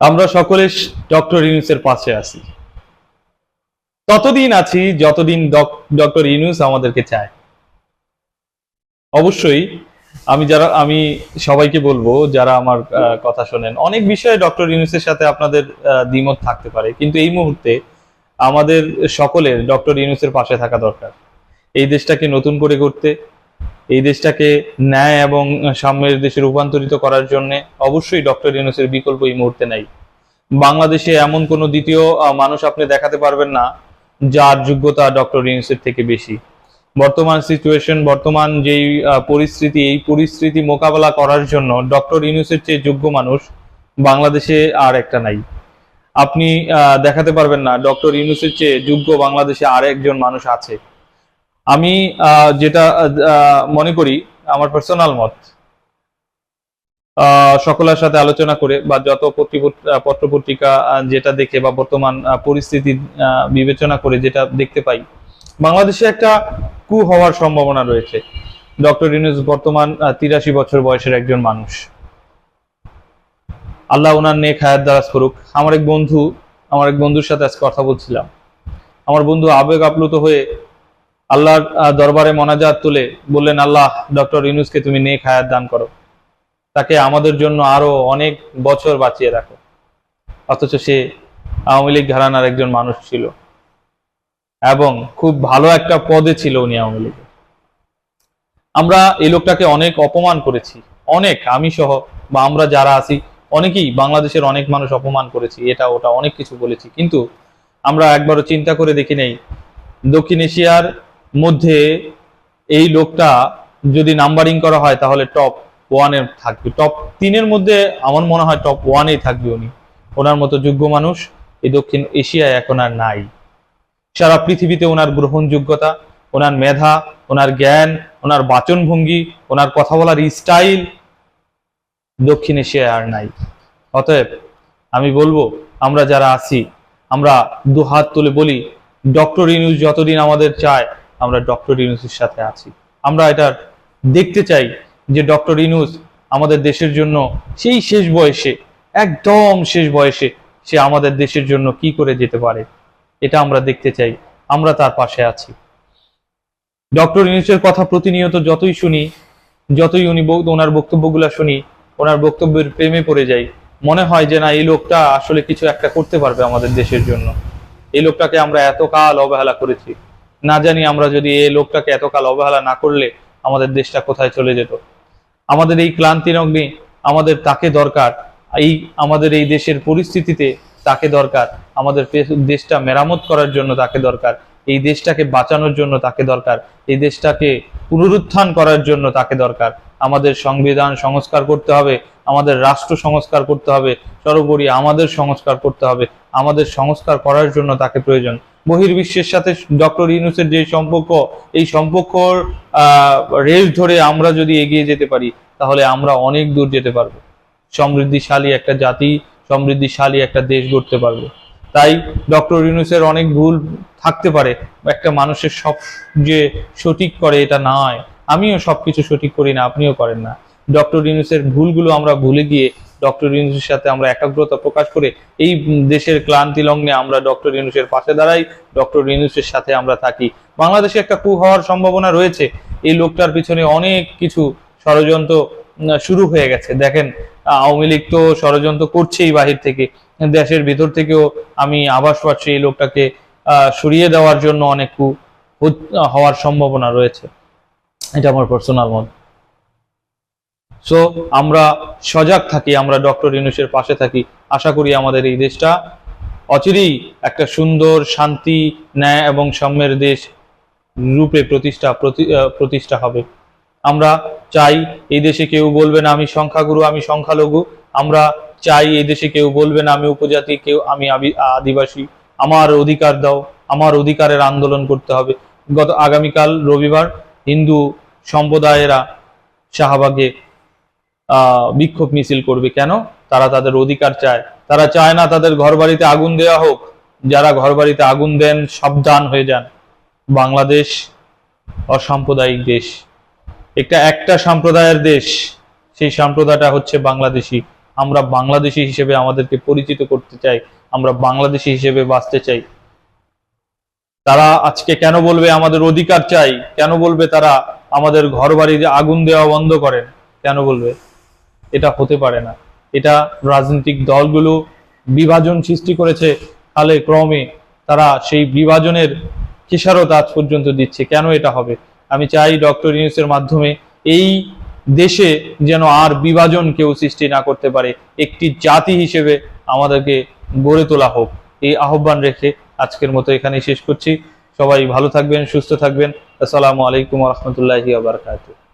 আমরা সকলে ডক্টর ইউনুসের পাশে আছি। ততদিন আছি যতদিন ডক্টর ইউনুস আমাদেরকে চায়। অবশ্যই আমি যারা, আমি সবাইকে বলব যারা আমার কথা শোনেন, অনেক বিষয়ে ডক্টর ইউনুসের সাথে আপনাদের দ্বিমত থাকতে পারে, কিন্তু এই মুহূর্তে আমাদের সকলের ডক্টর ইউনুসের পাশে থাকা দরকার। এই দেশটাকে নতুন করে করতে এই দেশটাকে ন্যায় এবং সাম্যের দেশে রূপান্তরিত করার জন্য অবশ্যই ডক্টর ইউনুসের বিকল্প এই মুহূর্তে নাই। বাংলাদেশে এমন কোনো দ্বিতীয় মানুষ আপনি দেখাতে পারবেন না, যার যোগ্যতা ডক্টর ইউনুসের থেকে বেশি। বর্তমান সিচুয়েশন বর্তমান যেই পরিস্থিতি, এই পরিস্থিতি মোকাবেলা করার জন্য ডক্টর ইউনুসের চেয়ে যোগ্য মানুষ বাংলাদেশে আর একটা নাই। আপনি দেখাতে পারবেন না, ডক্টর ইউনুসের চেয়ে যোগ্য বাংলাদেশে আর একজন মানুষ আছে। আমি যেটা মনে করি, আমার পার্সোনাল মত সকলের সাথে আলোচনা করে বা যত পত্র পত্রিকা যেটা দেখে বা বর্তমান পরিস্থিতি বিবেচনা করে যেটা দেখতে পাই, বাংলাদেশে একটা কু হওয়ার সম্ভাবনা রয়েছে। ডক্টর ইউনুস বর্তমান তিরাশি বছর বয়সের একজন মানুষ। আল্লাহ ওনার নেক হায়াত দারাজ করুক। আমার এক বন্ধু, আমার এক বন্ধুর সাথে আজকে কথা বলছিলাম। আমার বন্ধু আবেগ আপ্লুত হয়ে আল্লাহর দরবারে মনাজাত তুলে বললেন, আল্লাহ, ডক্টর ইউনুসকে তুমি নেক হায়াত দান করো। তাকে আমাদের জন্য আরও অনেক বছর বাঁচিয়ে রাখো। অথচ সে আওয়ামী লীগ ঘরানার একজন মানুষ ছিল। এবং খুব ভালো একটা পদে ছিল উনি আওয়ামী লীগে আমরা এই লোকটাকে অনেক অপমান করেছি। অনেক, আমি সহ, বা আমরা যারা আছি, অনেকেই বাংলাদেশের অনেক মানুষ অপমান করেছি, এটা, ওটা অনেক কিছু বলেছি। কিন্তু আমরা একবারও চিন্তা করে দেখি নেই, দক্ষিণ এশিয়ার মধ্যে এই লোকটা যদি নাম্বারিং করা হয় তাহলে টপ ওয়ানে থাকবে। টপ তিনের মধ্যে আমার মনে হয় টপ ওয়ানেই থাকবে উনি। ওনার মতো যোগ্য মানুষ এই দক্ষিণ এশিয়ায় এখন আর নাই। সারা পৃথিবীতে ওনার গ্রহণযোগ্যতা, ওনার মেধা, ওনার জ্ঞান, ওনার বাচনভঙ্গি, ওনার কথা বলার স্টাইল দক্ষিণ এশিয়ায় আর নাই। অতএব আমি বলব, আমরা যারা আছি, আমরা দু হাত তুলে বলি ডক্টর ইউনুস যতদিন আমাদের চায় আমরা ডক্টর ইউনুসের সাথে আছি। আমরা এটা দেখতে চাই যে ডক্টর ইনুস আমাদের দেশের জন্য সেই শেষ বয়সে, একদম শেষ বয়সে সে আমাদের দেশের জন্য কি করে যেতে পারে, এটা আমরা দেখতে চাই। আমরা তার পাশে আছি। ডক্টর ইনুসের কথা প্রতিনিয়ত যতই শুনি, যতই উনি ওনার বক্তব্যগুলো শুনি, ওনার বক্তব্যের প্রেমে পড়ে যাই, মনে হয় যে না, এই লোকটা আসলে কিছু একটা করতে পারবে আমাদের দেশের জন্য। এই লোকটাকে আমরা এতকাল অবহেলা করেছি। না জানি আমরা যদি এই লোকটাকে এতকাল অবহেলা না করলে আমাদের দেশটা কোথায় চলে যেত। আমাদের এই ক্লান্তি লগ্নে আমাদের তাকে দরকার। এই আমাদের এই দেশের পরিস্থিতিতে তাকে দরকার। আমাদের দেশটা মেরামত করার জন্য তাকে দরকার। এই দেশটাকে বাঁচানোর জন্য তাকে দরকার। এই দেশটাকে পুনরুত্থান করার জন্য তাকে দরকার। আমাদের সংবিধান সংস্কার করতে হবে, আমাদের রাষ্ট্র সংস্কার করতে হবে, সর্বোপরি আমাদের সংস্কার করতে হবে। আমাদের সংস্কার করার জন্য তাকে প্রয়োজন। বহির্বিশ্বের সাথে ডক্টর ইউনুসের যে সম্পর্ক, এই সম্পর্কর রেস ধরে আমরা যদি এগিয়ে যেতে পারি, তাহলে আমরা অনেক দূর যেতে পারব। সমৃদ্ধিশালী একটা জাতি, সমৃদ্ধিশালী একটা দেশ গড়তে পারব। তাই ডক্টর ইউনুসের অনেক ভুল থাকতে পারে। একটা মানুষের সব যে সঠিক করে এটা নয়। আমিও সবকিছু সঠিক করি না, আপনিও করেন না। ডক্টর ইউনুসের ভুলগুলো আমরা ভুলে গিয়ে ডক্টর ইউনুসের সাথে আমরা একাগ্রতা প্রকাশ করে এই দেশের ক্লান্তি লগ্নে আমরা ডক্টর ইউনুসের পাশে দাঁড়াই, ডক্টর ইউনুসের সাথে আমরা থাকি। বাংলাদেশে একটা কু হওয়ার সম্ভাবনা রয়েছে। এই লোকটার পিছনে অনেক কিছু ষড়যন্ত্র শুরু হয়ে গেছে। দেখেন, আওয়ামী লীগ তো ষড়যন্ত্র করছেই বাহির থেকে। দেশের ভিতর থেকেও আমি আভাস পাচ্ছি এই লোকটাকে সরিয়ে দেওয়ার জন্য অনেক কু হওয়ার সম্ভাবনা রয়েছে। এটা আমার পার্সোনাল মত। সো আমরা সজাগ থাকি, আমরা ডক্টর ইউনুসের পাশে থাকি। আশা করি আমাদের এই দেশটা অচিরেই একটা সুন্দর, শান্তি, ন্যায় এবং সাম্যের দেশ রূপে প্রতিষ্ঠা, প্রতি- প্রতিষ্ঠা হবে। আমরা চাই এই দেশে কেউ বলবে না, আমি সংখ্যাগুরু, আমি সংখ্যালঘু। আমরা চাই এই দেশে কেউ বলবে না, আমি উপজাতি, কেউ আমি আদিবাসী। আমার অধিকার দাও, আমার অধিকারের আন্দোলন করতে হবে। গত আগামীকাল রবিবার হিন্দু সম্প্রদায়েরা শাহবাগে বিক্ষোভ মিছিল করবে কেন? তারা তাদের অধিকার চায়। তারা চায় না তাদের ঘর বাড়িতে আগুন দেওয়া হোক। যারা ঘর বাড়িতে আগুন দেন, সাবধান হয়ে যান। বাংলাদেশ অসাম্প্রদায়িক দেশ। একটা একটা সম্প্রদায়ের দেশ, সেই সম্প্রদায়টা হচ্ছে বাংলাদেশি। আমরা বাংলাদেশি হিসেবে আমাদেরকে পরিচিত করতে চাই। আমরা বাংলাদেশি হিসেবে বাঁচতে চাই। তারা আজকে কেন বলবে আমাদের অধিকার চাই? কেন বলবে তারা আমাদের ঘর বাড়িতে আগুন দেওয়া বন্ধ করেন? কেন বলবে? এটা হতে পারে না। এটা রাজনৈতিক দলগুলো বিভাজন সৃষ্টি করেছে কালে ক্রমে তারা সেই বিভাজনের খেসারত আজ পর্যন্ত দিচ্ছে। কেন এটা হবে? আমি চাই ডক্টর ইউনুসের মাধ্যমে এই দেশে যেন আর বিভাজন কেউ সৃষ্টি না করতে পারে। একটি জাতি হিসেবে আমাদেরকে গড়ে তোলা হোক। এই আহ্বান রেখে আজকের মতো এখানেই শেষ করছি। সবাই ভালো থাকবেন, সুস্থ থাকবেন। আসসালামু আলাইকুম রহমতুল্লাহি আবরকাতুহ